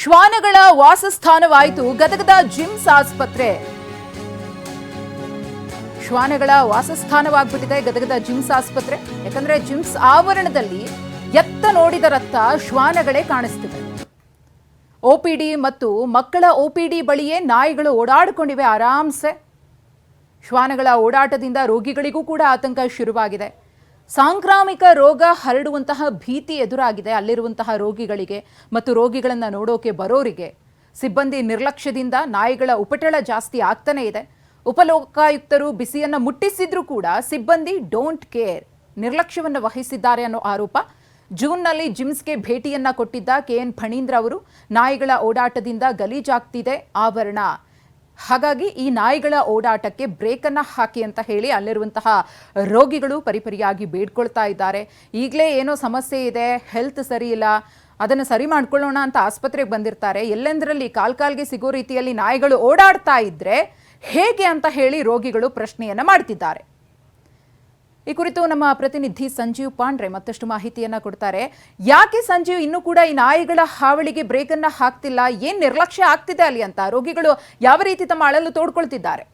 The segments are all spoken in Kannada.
ಶ್ವಾನಗಳ ವಾಸಸ್ಥಾನವಾಯಿತು ಗದಗದ ಜಿಮ್ಸ್ ಆಸ್ಪತ್ರೆ. ಶ್ವಾನಗಳ ವಾಸಸ್ಥಾನವಾಗ್ಬಿಟ್ಟಿದೆ ಗದಗದ ಜಿಮ್ಸ್ ಆಸ್ಪತ್ರೆ. ಯಾಕಂದ್ರೆ ಜಿಮ್ಸ್ ಆವರಣದಲ್ಲಿ ಎತ್ತ ನೋಡಿದ ನೋಡಿದರತ್ತ ಶ್ವಾನಗಳೇ ಕಾಣಿಸ್ತಿದೆ. ಓಪಿಡಿ ಮತ್ತು ಮಕ್ಕಳ ಓಪಿಡಿ ಬಳಿಯೇ ನಾಯಿಗಳು ಓಡಾಡಿಕೊಂಡಿವೆ ಆರಾಮ್ಸೆ. ಶ್ವಾನಗಳ ಓಡಾಟದಿಂದ ರೋಗಿಗಳಿಗೂ ಕೂಡ ಆತಂಕ ಶುರುವಾಗಿದೆ. ಸಾಂಕ್ರಾಮಿಕ ರೋಗ ಹರಡುವಂತಹ ಭೀತಿ ಎದುರಾಗಿದೆ. ಅಲ್ಲಿರುವಂತಹ ರೋಗಿಗಳಿಗೆ ಮತ್ತು ರೋಗಿಗಳನ್ನು ನೋಡೋಕೆ ಬರೋರಿಗೆ ಸಿಬ್ಬಂದಿ ನಿರ್ಲಕ್ಷ್ಯದಿಂದ ನಾಯಿಗಳ ಉಪಟಳ ಜಾಸ್ತಿ ಆಗ್ತಾನೇ ಇದೆ. ಉಪಲೋಕಾಯುಕ್ತರು ಬಿಸಿಯನ್ನು ಮುಟ್ಟಿಸಿದ್ರೂ ಕೂಡ ಸಿಬ್ಬಂದಿ ಡೋಂಟ್ ಕೇರ್, ನಿರ್ಲಕ್ಷ್ಯವನ್ನು ವಹಿಸಿದ್ದಾರೆ ಅನ್ನೋ ಆರೋಪ. ಜೂನ್ನಲ್ಲಿ ಜಿಮ್ಸ್ಗೆ ಭೇಟಿಯನ್ನ ಕೊಟ್ಟಿದ್ದ ಕೆಎನ್ ಫಣೀಂದ್ರ ಅವರು, ನಾಯಿಗಳ ಓಡಾಟದಿಂದ ಗಲೀಜಾಗ್ತಿದೆ ಆವರಣ. ಹಾಗಾಗಿ ಈ ನಾಯಿಗಳ ಓಡಾಟಕ್ಕೆ ಬ್ರೇಕನ್ನು ಹಾಕಿ ಅಂತ ಹೇಳಿ ಅಲ್ಲಿರುವಂತಹ ರೋಗಿಗಳು ಪರಿಪರಿಯಾಗಿ ಬೇಡ್ಕೊಳ್ತಾ ಇದ್ದಾರೆ. ಈಗಲೇ ಏನೋ ಸಮಸ್ಯೆ ಇದೆ ಹೆಲ್ತ್ ಸರಿ ಇಲ್ಲ, ಅದನ್ನು ಸರಿ ಮಾಡ್ಕೊಳ್ಳೋಣ ಅಂತ ಆಸ್ಪತ್ರೆಗೆ ಬಂದಿರ್ತಾರೆ. ಎಲ್ಲೆಂದರಲ್ಲಿ ಕಾಲ್ಕಾಲ್ಗೆ ಸಿಗೋ ರೀತಿಯಲ್ಲಿ ನಾಯಿಗಳು ಓಡಾಡ್ತಾ ಇದ್ದರೆ ಹೇಗೆ ಅಂತ ಹೇಳಿ ರೋಗಿಗಳು ಪ್ರಶ್ನೆಯನ್ನ ಮಾಡ್ತಿದ್ದಾರೆ. ಈ ಕುರಿತು ನಮ್ಮ ಪ್ರತಿನಿಧಿ ಸಂಜೀವ್ ಪಾಂಡ್ರೆ ಮತ್ತಷ್ಟು ಮಾಹಿತಿಯನ್ನ ಕೊಡ್ತಾರೆ. ಯಾಕೆ ಸಂಜೀವ್ ಇನ್ನೂ ಕೂಡ ಈ ನಾಯಿಗಳ ಹಾವಳಿಗೆ ಬ್ರೇಕ್ ಅನ್ನ ಹಾಕ್ತಿಲ್ಲ? ಏನ್ ನಿರ್ಲಕ್ಷ್ಯ ಆಗ್ತಿದೆ ಅಲ್ಲಿ ಅಂತ? ರೋಗಿಗಳು ಯಾವ ರೀತಿ ತಮ್ಮ ಅಳಲು ತೋಡ್ಕೊಳ್ತಿದ್ದಾರೆ?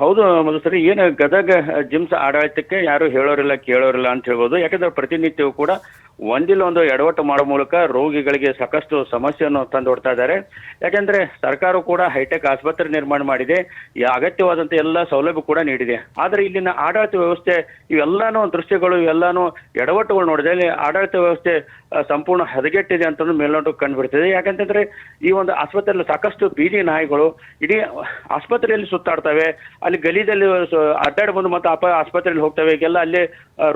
ಹೌದು ಮಧುಸರಿ ಏನು ಗದಗ ಜಿಮ್ಸ್ ಆಡಳಿತಕ್ಕೆ ಯಾರು ಹೇಳೋರಿಲ್ಲ, ಕೇಳೋರಿಲ್ಲ ಅಂತ ಹೇಳ್ಬೋದು. ಯಾಕಂದ್ರೆ ಪ್ರತಿನಿತ್ಯವೂ ಕೂಡ ಒಂದಿಲ್ಲ ಒಂದು ಎಡವಟ್ಟು ಮಾಡೋ ಮೂಲಕ ರೋಗಿಗಳಿಗೆ ಸಾಕಷ್ಟು ಸಮಸ್ಯೆಯನ್ನು ತಂದೊಡ್ತಾ ಇದ್ದಾರೆ. ಯಾಕಂದ್ರೆ ಸರ್ಕಾರ ಕೂಡ ಹೈಟೆಕ್ ಆಸ್ಪತ್ರೆ ನಿರ್ಮಾಣ ಮಾಡಿದೆ. ಈ ಅಗತ್ಯವಾದಂತ ಎಲ್ಲ ಸೌಲಭ್ಯ ಕೂಡ ನೀಡಿದೆ. ಆದ್ರೆ ಇಲ್ಲಿನ ಆಡಳಿತ ವ್ಯವಸ್ಥೆ, ಇವೆಲ್ಲಾನು ದೃಶ್ಯಗಳು, ಇವೆಲ್ಲಾನು ಎಡವಟ್ಟುಗಳು ನೋಡಿದ್ರೆ ಇಲ್ಲಿ ಆಡಳಿತ ವ್ಯವಸ್ಥೆ ಸಂಪೂರ್ಣ ಹದಗೆಟ್ಟಿದೆ ಅಂತ ಮೇಲ್ನೋಟಕ್ಕೆ ಕಂಡುಬಿಡ್ತಿದೆ ಯಾಕಂತಂದ್ರೆ ಈ ಒಂದು ಆಸ್ಪತ್ರೆಯಲ್ಲಿ ಸಾಕಷ್ಟು ಬೀದಿ ನಾಯಿಗಳು ಇಡೀ ಆಸ್ಪತ್ರೆಯಲ್ಲಿ ಸುತ್ತಾಡ್ತವೆ. ಅಲ್ಲಿ ಗಲೀಜಲ್ಲಿ ಅಡ್ಡಾಡಿ ಬಂದು ಮತ್ತೆ ಆಸ್ಪತ್ರೆಯಲ್ಲಿ ಹೋಗ್ತವೆ. ಈಗೆಲ್ಲ ಅಲ್ಲಿ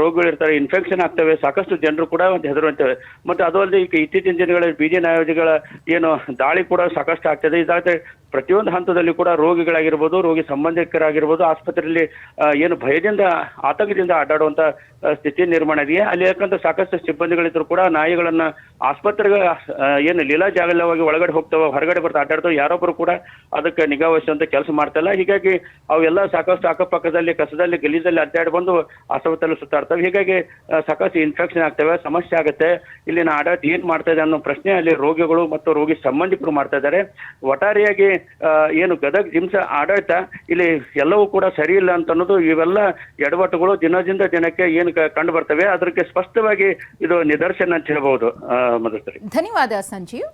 ರೋಗಿಗಳು ಇರ್ತಾರೆ. ಇನ್ಫೆಕ್ಷನ್ ಆಗ್ತವೆ. ಸಾಕಷ್ಟು ಜನರು ಕೂಡ ಒಂದು ಹೆದರುವಂತವೆ ಮತ್ತೆ ಅದು ಅಲ್ಲದೆ ಈಗ ಇತ್ತೀಚಿನ ದಿನಗಳಲ್ಲಿ ಬೀದಿ ನಾಯಿಗಳ ಏನು ದಾಳಿ ಕೂಡ ಸಾಕಷ್ಟು ಆಗ್ತದೆ ಇದಾದ್ರೆ ಪ್ರತಿಯೊಂದು ಹಂತದಲ್ಲಿ ಕೂಡ ರೋಗಿಗಳಾಗಿರ್ಬೋದು, ರೋಗಿ ಸಂಬಂಧಿಕರಾಗಿರ್ಬೋದು, ಆಸ್ಪತ್ರೆಯಲ್ಲಿ ಏನು ಭಯದಿಂದ, ಆತಂಕದಿಂದ ಅಡ್ಡಾಡುವಂತ ಸ್ಥಿತಿ ನಿರ್ಮಾಣ ಇದೆಯಾ? ಅಲ್ಲಿ ಯಾಕಂದ್ರೆ ಸಾಕಷ್ಟು ಸಿಬ್ಬಂದಿಗಳಿದ್ರು ಕೂಡ ನಾಯಿಗಳನ್ನ ಆಸ್ಪತ್ರೆಗೆ ಏನು ಲೀಲಾ ಜಾಗಲವಾಗಿ ಒಳಗಡೆ ಹೋಗ್ತಾವ, ಹೊರಗಡೆ ಬರ್ತಾ ಅಡ್ಡಾಡ್ತಾವ ಯಾರೊಬ್ಬರು ಕೂಡ ಅದಕ್ಕೆ ನಿಗಾ ವಹಿಸುವಂಥ ಕೆಲಸ ಮಾಡ್ತಾ ಇಲ್ಲ ಹೀಗಾಗಿ ಅವೆಲ್ಲ ಸಾಕಷ್ಟು ಅಕ್ಕಪಕ್ಕದಲ್ಲಿ, ಕಸದಲ್ಲಿ, ಗಲೀಜಲ್ಲಿ ಅಡ್ಡಾಡಿ ಬಂದು ಆಸ್ಪತ್ರೆಯಲ್ಲಿ ಸುತ್ತಾಡ್ತಾವೆ. ಹೀಗಾಗಿ ಸಾಕಷ್ಟು ಇನ್ಫೆಕ್ಷನ್ ಆಗ್ತವೆ, ಸಮಸ್ಯೆ ಆಗುತ್ತೆ. ಇಲ್ಲಿನ ಆಡಳಿತ ಏನ್ ಮಾಡ್ತಾ ಇದೆ ಅನ್ನೋ ಪ್ರಶ್ನೆ ಅಲ್ಲಿ ರೋಗಿಗಳು ಮತ್ತು ರೋಗಿ ಸಂಬಂಧಿಕರು ಮಾಡ್ತಾ ಇದ್ದಾರೆ. ಒಟ್ಟಾರೆಯಾಗಿ ಏನು ಗದಗ ಜಿಮ್ಸ್ ಆಡಳಿತ ಇಲ್ಲಿ ಎಲ್ಲವೂ ಕೂಡ ಸರಿ ಇಲ್ಲ ಅಂತ ಅನ್ನೋದು ಇವೆಲ್ಲ ಎಡವಟ್ಟುಗಳು ದಿನದಿಂದ ದಿನಕ್ಕೆ ಏನು ಕಂಡು ಬರ್ತವೆ. ಅದಕ್ಕೆ ಸ್ಪಷ್ಟವಾಗಿ ಇದು ನಿದರ್ಶನ ಅಂತ ಹೇಳಬಹುದು. ಧನ್ಯವಾದ ಸಂಜೀವ್.